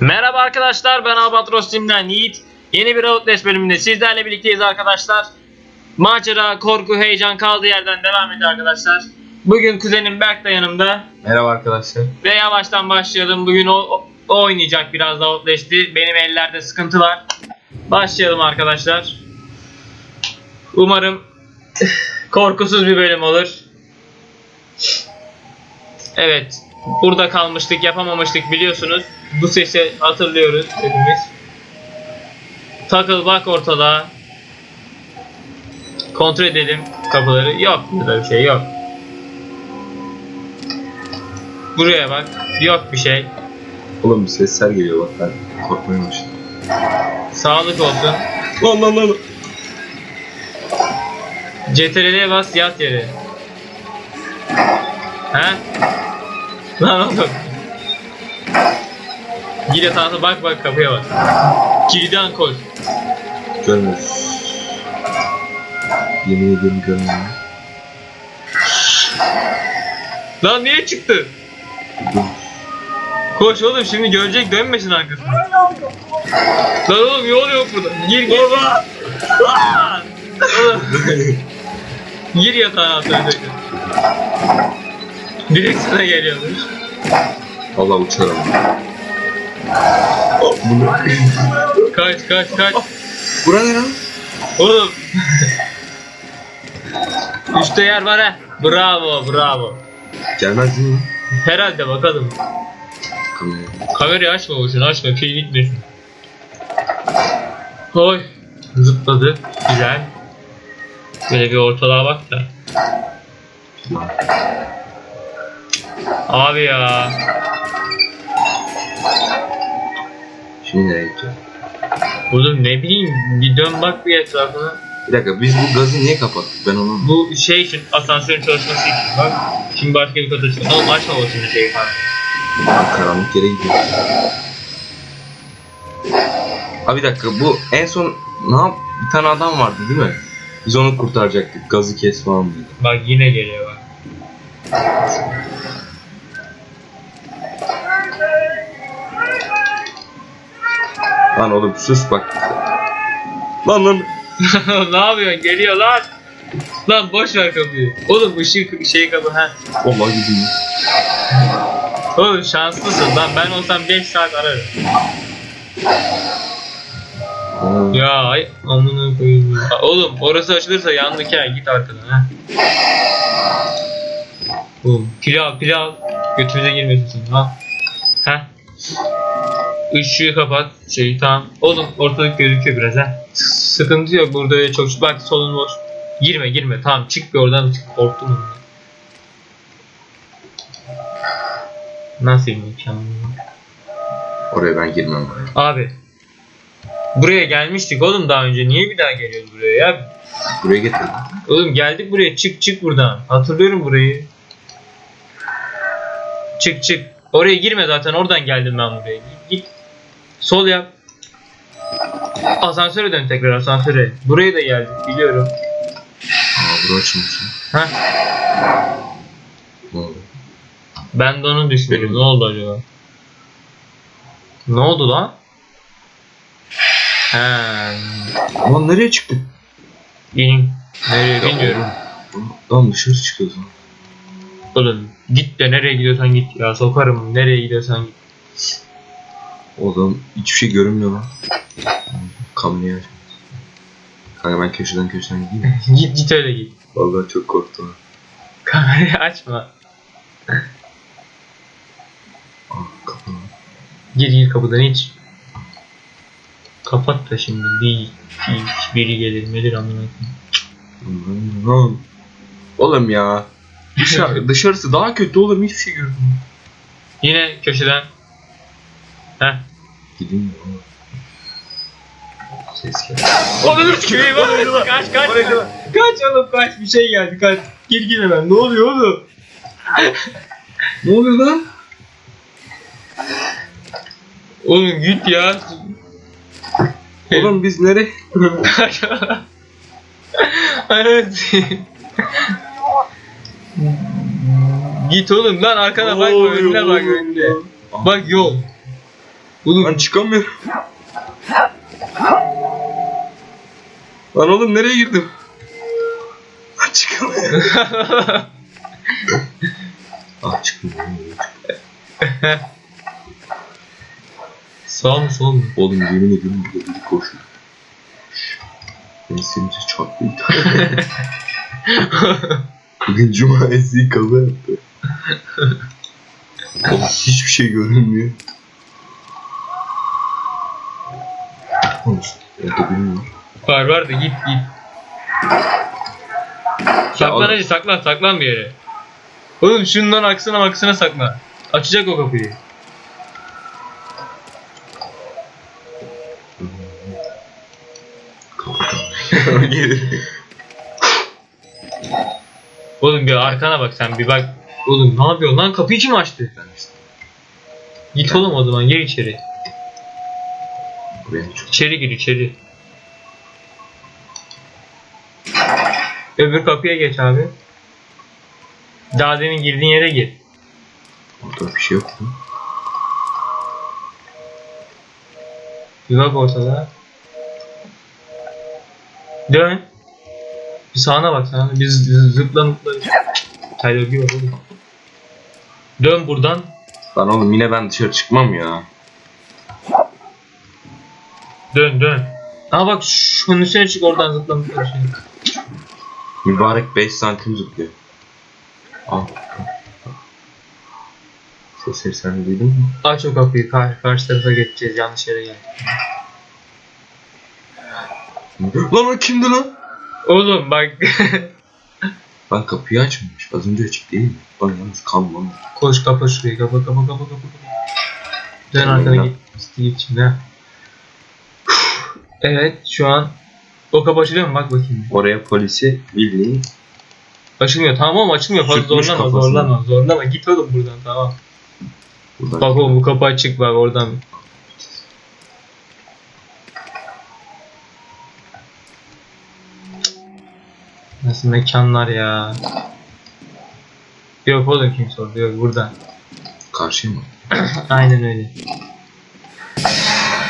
Merhaba arkadaşlar ben Albatros Team'den Yiğit. Yeni bir Outlast bölümünde sizlerle birlikteyiz arkadaşlar. Macera, korku, heyecan kaldığı yerden devam ediyor arkadaşlar. Bugün kuzenim Berk de yanımda. Merhaba arkadaşlar. Ve yavaştan başlayalım. Bugün o- o oynayacak biraz da Outlast'i. Benim ellerde sıkıntı var. Başlayalım arkadaşlar. Umarım korkusuz bir bölüm olur. Evet. Burada kalmıştık, yapamamıştık biliyorsunuz. Bu sesi hatırlıyoruz hepimiz. Takıl bak ortada. Kontrol edelim kapıları. Yok burada bir şey yok. Buraya bak. Yok bir şey. Oğlum bir sesler geliyor bak ben korkmaya başladım. Sağlık olsun. Lan lan lan. CTRL'ye bas yat yere. He? Lan oğlum. Gir yatağına bak bak kapıya bak. Kiliden koş. Görmüyorum. Yemin ediyorum görmüyorum. Lan niye çıktı? Dur. Koş oğlum şimdi görecek dönmesin arkasına. Lan oğlum yol yok burada. Gir gir. Baba. Lan! Oğlum, gir yatağına atla tekrar. Direkt sana geliyormuş. Valla uçarım. Kaç kaç kaç. Bura ne lan? Oğlum. Üstte yer var ha. Bravo bravo. Gelmez mi? Herhalde bakalım. Kamera. Kamerayı açma boşuna açma pil gitmesin. Hoy. Zıpladı. Güzel. Böyle bir ortalığa bak da. Abi ya. Şimdi nereye gideceğiz? Oğlum ne bileyim bir dön bak bir etrafına. Bir dakika biz bu gazı niye kapattık ben onu Bu şey için asansörün çalışması için bak. Şimdi başka bir kata çıkıyor. Oğlum açma boşuna şeyi falan. karanlık yere gidiyoruz. Ha bir dakika bu en son ne yap? Bir tane adam vardı değil mi? Biz onu kurtaracaktık. Gazı kes falan dedi. Bak yine geliyor bak. Lan oğlum sus bak. Lan lan. ne yapıyorsun? Geliyor lan. Lan boş ver kapıyı. Oğlum ışık şey kapı ha. Vallahi gidiyor. Oğlum şanslısın lan. Ben olsam 5 saat ararım. Aa, Ya ay amına koyayım. ya. Oğlum orası açılırsa yandık ya. Git arkadan ha. Oğlum pilav pilav. Götümüze girmesin ha. Heh. Işığı kapat. Şey tamam. Oğlum ortalık gözüküyor biraz ha. Sıkıntı yok burada öyle çok. Bak solun boş. Girme girme. Tamam çık bir oradan çık. Korktum ondan. Nasıl imkan? Oraya ben girmem. Abi. Buraya gelmiştik oğlum daha önce. Niye bir daha geliyoruz buraya ya? Buraya getir. Oğlum geldik buraya. Çık çık buradan. Hatırlıyorum burayı. Çık çık. Oraya girme zaten. Oradan geldim ben buraya. Git. Sol yap. Asansöre dön tekrar asansöre. Buraya da geldik biliyorum. Aa bura açılmış. Ne oldu? Ben de onu düşünüyorum. Ne oldu acaba? Ne oldu lan? He. Lan nereye çıktık? İnin. Nereye bilmiyorum. Lan dışarı çıkıyoruz lan. Oğlum git de nereye gidiyorsan git ya sokarım nereye gidiyorsan git. O zaman hiçbir şey görünmüyor lan. Aç. Kanka ben köşeden köşeden gideyim. mi? git git öyle git. Vallahi çok korktum. Kamerayı açma. Aa kapı. Gir gir kapıdan hiç. Kapat da şimdi bir, bir biri gelir melir amına. Lan. Oğlum ya. Dışarı, dışarısı daha kötü oğlum hiçbir şey görmüyorum. Yine köşeden. Heh. Oğlum? Ses geldi. Oğlum var. Kaç kaç. Kaç oğlum kaç bir şey geldi kaç. Gir gir hemen ne oluyor oğlum? Ne oluyor lan? Oğlum git ya. Oğlum biz nereye? evet. Git oğlum lan arkana bakma önüne bak önüne. Bak yol. Oğlum Lan çıkamıyorum. Lan oğlum nereye girdim? Lan çıkamıyorum. ah çıktım. Sağ mı sol mu? Oğlum yemin ediyorum burada biri koşuyor. Şşş. Beni senince çarptı. Bugün cumartesi kaza yaptı. Oğlum hiçbir şey görünmüyor. İşte evde bilmiyorum. Var var da git git. Saklan hadi saklan saklan bir yere. Oğlum şundan aksana aksana sakla. Açacak o kapıyı. Oğlum bir arkana bak sen bir bak. Oğlum ne yapıyorsun lan kapıyı kim açtı? Ben işte Git oğlum o zaman gir içeri. Buraya İçeri gir içeri. Öbür kapıya geç abi. Daha demin girdiğin yere gir. ortada bir şey yok mu? Bir bak ortada. Dön. Bir sağına bak sana. Biz zıpla zıpla. Tyler oğlum. Dön buradan. Lan oğlum yine ben dışarı çıkmam ya. Dön dön. Aa bak şunun üstüne çık oradan zıpla zıpla. Şey. Mübarek 5 santim zıplıyor. Al. Sesleri sen duydun mu? Aç o kapıyı. Kar karşı tarafa geçeceğiz. Yanlış yere gel. Lan o kimdi lan? Oğlum bak. Lan kapıyı açmamış. Az önce açık değil mi? Lan yalnız kalmam. Koş kapa şurayı. Kapa kapa kapa kapa. Dön arkana git. Git şimdi. Evet şu an o kapı açılıyor mu? Bak bakayım. Oraya polisi bildiğin Açılmıyor. Tamam oğlum açılmıyor. Fazla Sürtmüş zorlama kafasını. zorlama zorlama. Git oğlum buradan tamam. buradan. Bak oğlum bu kapı açık bak oradan. Nasıl mekanlar ya. Yok oğlum kimse orada yok buradan. Karşıya mı? Aynen öyle.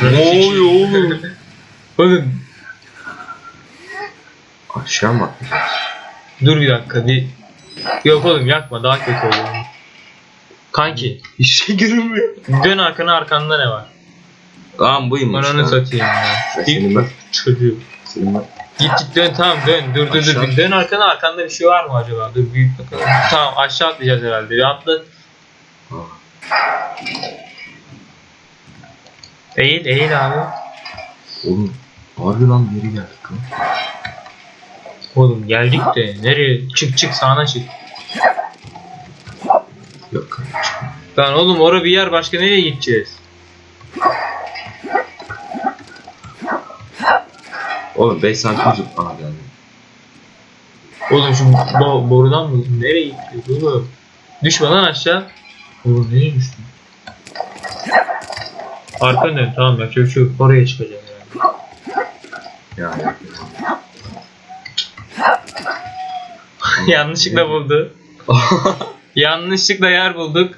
Ne oluyor oğlum? Oğlum Aşağı mı? dur bir dakika bir. Yok oğlum yakma daha kötü oluyor. Kanki Hiç şey görünmüyor. dön arkana arkanda ne var? Lan buymuş Ben onu satayım ya. Senin ben. çocuğu. Senin. Git git dön tamam dön dur dur dur dön arkana arkanda bir şey var mı acaba dur bir bakalım. Tamam aşağı atlayacağız herhalde bir atla. Eğil eğil abi. Oğlum harbi lan yere geldik lan. Oğlum geldik de nereye çık çık sağına çık. Yok kardeşim. Lan oğlum orada bir yer başka nereye gideceğiz? Oğlum 5 santim zıp. Aha geldi. Oğlum şu bo borudan mı? Nereye gidiyoruz oğlum? Düşme lan aşağı. Oğlum nereye düştün? Arkanı dön tamam ya şu oraya çıkacağım Ya. Yanlışlıkla buldu. Yanlışlıkla yer bulduk.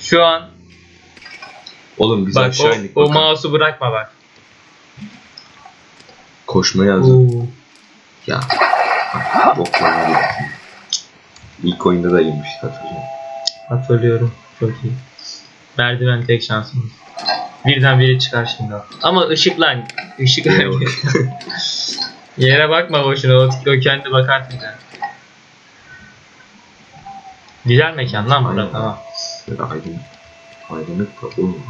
Şu an Oğlum biz bak aşağı o, indik. o bakalım. mouse'u bırakma bak. Koşma yazdı. Oo. Ya. Hadi. İlk oyunda da yemiş hatırlıyorum. Hatırlıyorum. Çok iyi. Merdiven tek şansımız. Birden biri çıkar şimdi. o. Ama ışık lan. Işık Yere bak. Yere bakma boşuna. O, o kendi bakar bize. Güzel mekan lan bura Aynen. tamam. Böyle aydın. Aydınlık da oğlum.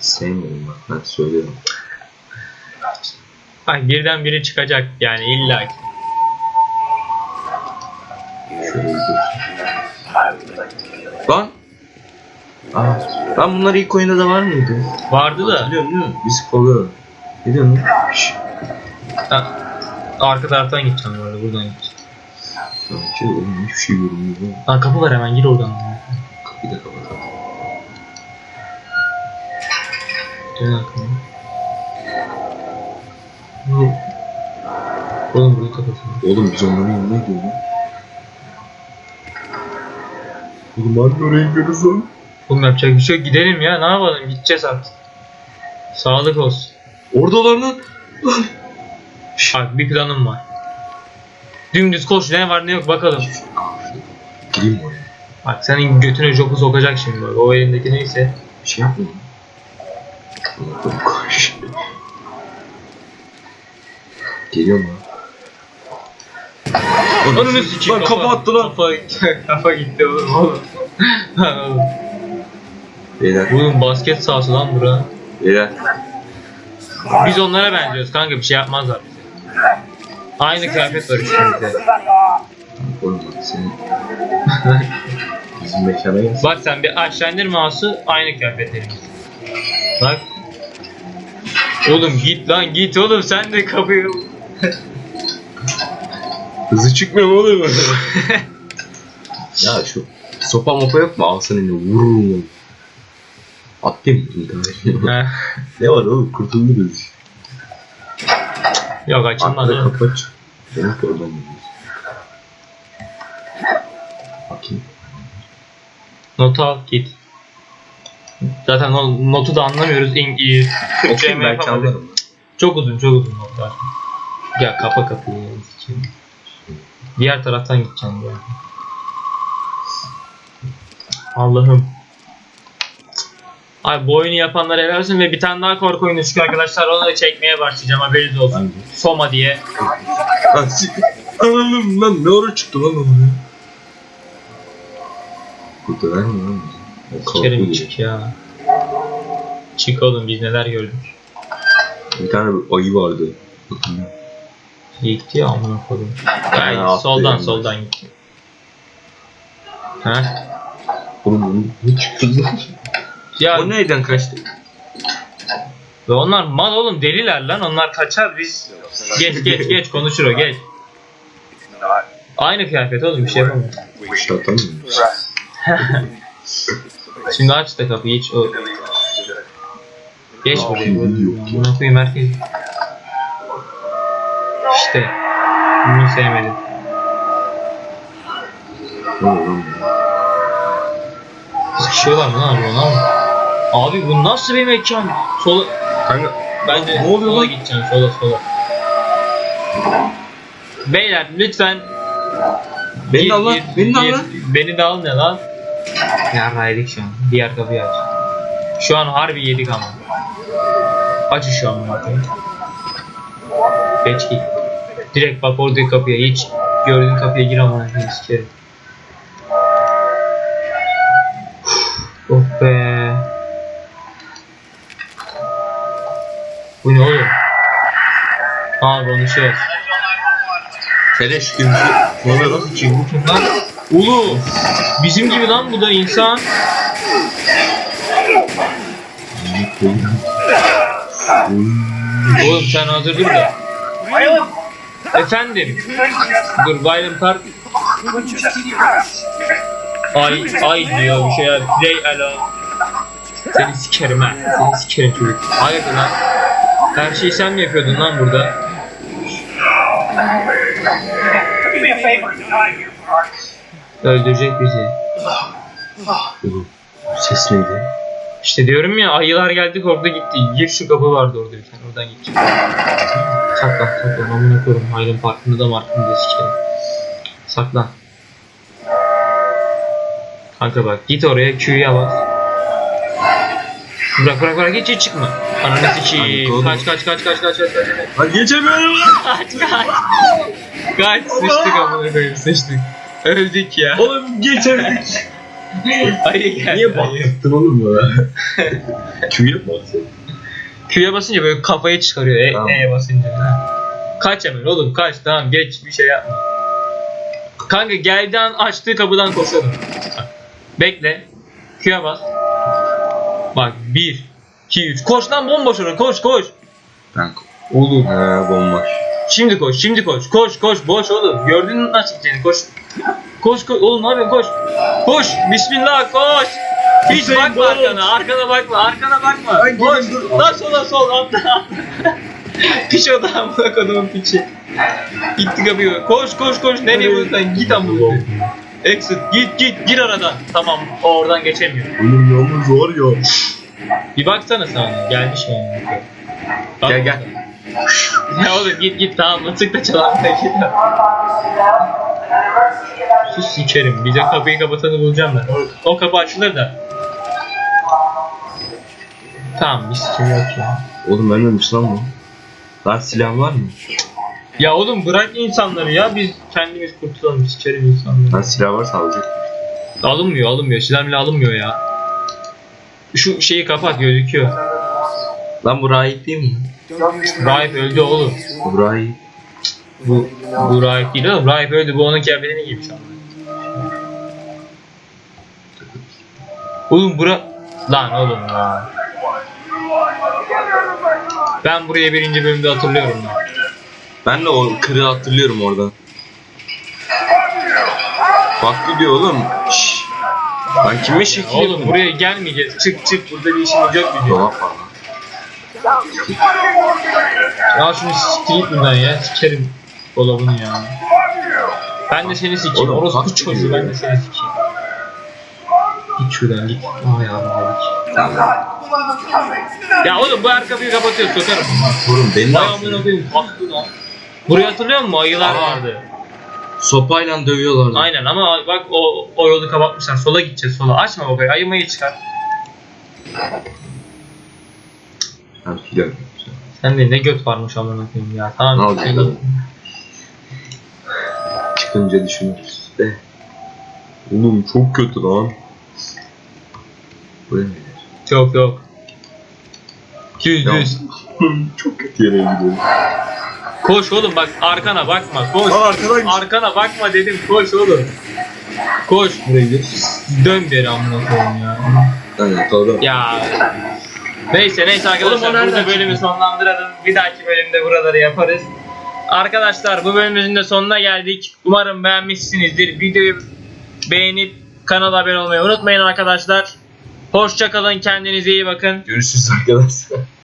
Sevmiyorum bak ben söylüyorum. Bak birden biri çıkacak yani illa ki. Şöyle bir dursun. Lan! Aa, lan bunlar ilk oyunda da var mıydı? Vardı da Hatırlıyorsun değil mi? Biz kovalıyor. Ne diyorsun ha, arka taraftan gideceğim bu arada buradan gideceğim. Sanki oğlum hiçbir şey görünmüyor. lan. Kapı var hemen gir oradan. Kapıyı da kapatalım. Dön arkana. Bu- Oğlum burayı kapatalım. Oğlum biz onların yanına gidiyoruz. Oğlum harbi görürüz lan. Oğlum yapacak bir şey yok. Gidelim ya. Ne yapalım? Gideceğiz artık. Sağlık olsun. Oradalar lan. Bak bir planım var. Dümdüz koş. Ne var ne yok bakalım. Gireyim oraya? Bak senin götüne joku sokacak şimdi bak. O elindeki neyse. Bir şey. Allah'ım koş. Geliyor mu? Ananı sikeyim. Lan kafa attı lan. Kafa, kafa gitti oğlum. oğlum. Beyler. Oğlum basket sahası lan bura. Beyler. Biz onlara benziyoruz kanka bir şey yapmazlar bize. Aynı kıyafet var üstümüzde. Oğlum bak senin. Bizim mekana gel. Bak sen bir aşağı indir mouse'u aynı kıyafetlerimiz. Bak. Oğlum git lan git oğlum sen de kapıyı... Hızlı çıkmıyor mu oğlum? ya şu sopa mopa yok mu? Alsana eline vururum. Ha. ne var oğlum? Kurtuluruz. Yok açılmadı. Arkada kapı aç. Demek ki oradan gidiyoruz. Bakayım. Notu al git. Zaten o notu da anlamıyoruz. İng. Türkçe belki anlarım. Çok uzun çok uzun notlar. Ya kapa kapıyı. ya. Diğer taraftan gideceğim ya. Allah'ım. Ay bu oyunu yapanlar helal olsun ve bir tane daha korku oyunu çıkıyor arkadaşlar onu da çekmeye başlayacağım haberiniz olsun. Soma diye. Lan Anladım lan ne ara çıktı lan oraya? Ver mi lan? O kalkıyor Kerim diye. çık ya. Çık oğlum biz neler gördük. Bir tane ayı vardı. Bakın. Gitti ya amına koydum. Ay, Ha, attı soldan yani. soldan gitti. Ha? Oğlum bu ne çıktı lan? Ya O neyden kaçtı? Ve onlar mal oğlum deliler lan onlar kaçar biz geç geç geç konuşur o geç. Aynı kıyafet oğlum bir şey yapamıyor. Şimdi aç da kapıyı hiç o geç Ya, buraya. Buna koyayım herkes. İşte bunu sevmedim. Sıkışıyorlar mı lan araba lan? Abi bu nasıl bir mekan? Sola Kanka bence Ne oluyor sola lan? gideceğim sola sola. Beyler lütfen beni de al lan. Beni de al lan. Beni de al ne lan? Yarraydık şu an. Diğer kapıyı aç. Şu an harbi yedik ama. Aç şu an bakayım. Geç git. Direkt bak oradaki kapıya hiç gördüğün kapıya gir ama ne sikerim. oh be. Bu ne oğlum? Aa konuşuyor. Keleş gibi. Ne oluyor lan? Kim bu kim lan? Oğlum bizim gibi lan bu da insan. Oğlum sen hazır dur da. Efendim. Dur Bayram Park. Ay ay diyor bir şeyler. Play alo. Seni sikerim ha. Seni sikerim çocuk. Hayırdır lan? Her şeyi sen mi yapıyordun lan burada? Öldürecek bizi. Ses neydi? İşte diyorum ya ayılar geldi korktu gitti. Gir şu kapı vardı orada bir tane oradan gidecek. Saklan saklan amına koyayım. Hayrın farkında da markında da sikerim. Saklan. Kanka bak git oraya Q'ya bas. Bırak bırak bırak hiç hiç çıkma. Ananı sikeyim. Kaç kaç kaç kaç kaç kaç kaç. Lan geçemiyorum. Kaç kaç. Kaç sıçtık amına koyayım sıçtık. Öldük ya. Oğlum geçemedik. Ayı geldi. Niye baktın oğlum ya? Q'ya baksın. Q'ya basınca böyle kafayı çıkarıyor. E, Tamam. E'ye basınca. Kaç hemen oğlum kaç tamam geç bir şey yapma. Kanka geldi an açtığı kapıdan koşalım. Bekle. Q'ya bas. Bak 1 2 3 koş lan bomboş oraya koş koş. Ben Oğlum. Ha bomboş. Şimdi koş şimdi koş koş koş boş oğlum. Gördün mü nasıl gideceğini koş. Koş koş oğlum ne yapıyorsun koş. Koş bismillah koş. Hiç Hüseyin, bakma koş. arkana arkana bakma arkana bakma. Ay, Koş. gelin, dur. Lan sola sol atla atla. Piç o da amına kodumun piçi. Gitti kapıyı. Koş koş koş nereye bulursan git amına. koyayım. Exit git git gir aradan. Tamam o oradan geçemiyor. Oğlum yalnız var ya. Bir baksana sana gelmiş mi? Bak. Gel gel. Ya oğlum git git tamam mıtık da çalan da git. Sus sikerim. Bize kapıyı kapatanı bulacağım ben. O, o kapı açılır da. Tamam bir sikim yok ya. Oğlum ölmemiş lan bu. Lan silah var mı? Ya oğlum bırak insanları ya biz kendimiz kurtulalım sikerim insanları. Lan silah varsa alacak. Alınmıyor alınmıyor silah bile alınmıyor ya. Şu şeyi kapat gözüküyor. Lan bu rahip değil mi? Rahip öldü oğlum. Bu rahip. Bu, bu rahip değil oğlum. Rahip öldü. Bu onun kıyafetini giymiş ama. Oğlum bura... Lan oğlum ya. Ben burayı birinci bölümde hatırlıyorum ben. Ben de o kırığı hatırlıyorum oradan. Bak gidiyor oğlum. Şşş. Lan kime şekil Oğlum yapıyorsun? buraya gelmeyeceğiz. Çık çık burada bir işimiz yok bizim. Dolap var lan. Ya şunu siktir git buradan ya. Sikerim dolabını ya. Ben de seni sikeyim. Oğlum, Orospu hak çocuğu ben de seni sikeyim. Git şuradan git. Ay yavrum git. Ya oğlum bu her kapıyı kapatıyor sokarım. Oğlum beni de Vay amına atıyor. koyayım kalktı lan. Burayı hatırlıyor musun? Ayılar Aa. vardı. Sopayla dövüyorlardı. Aynen ama bak o, o yolu kapatmışlar. Sola gideceğiz sola. Açma babayı. Ayı mayı çıkar. Filan. Sen de ne göt varmış amına koyayım ya. Tamam. Ne oğlum? Çıkınca düşünürüz. De. Oğlum çok kötü lan. Bu ne? Yok yok. Düz düz. çok kötü yere gidiyor. Koş oğlum bak arkana bakma. Koş. Lan arkadaymış. Arkana bakma dedim. Koş oğlum. Koş. Buraya gidiyor. Dön geri amına koyayım ya. Aynen doğru. Ya. Neyse neyse arkadaşlar burada bölümü sonlandıralım. Bir dahaki bölümde buraları yaparız. Arkadaşlar bu bölümümüzün de sonuna geldik. Umarım beğenmişsinizdir. Videoyu beğenip kanala abone olmayı unutmayın arkadaşlar. Hoşçakalın kendinize iyi bakın. Görüşürüz arkadaşlar.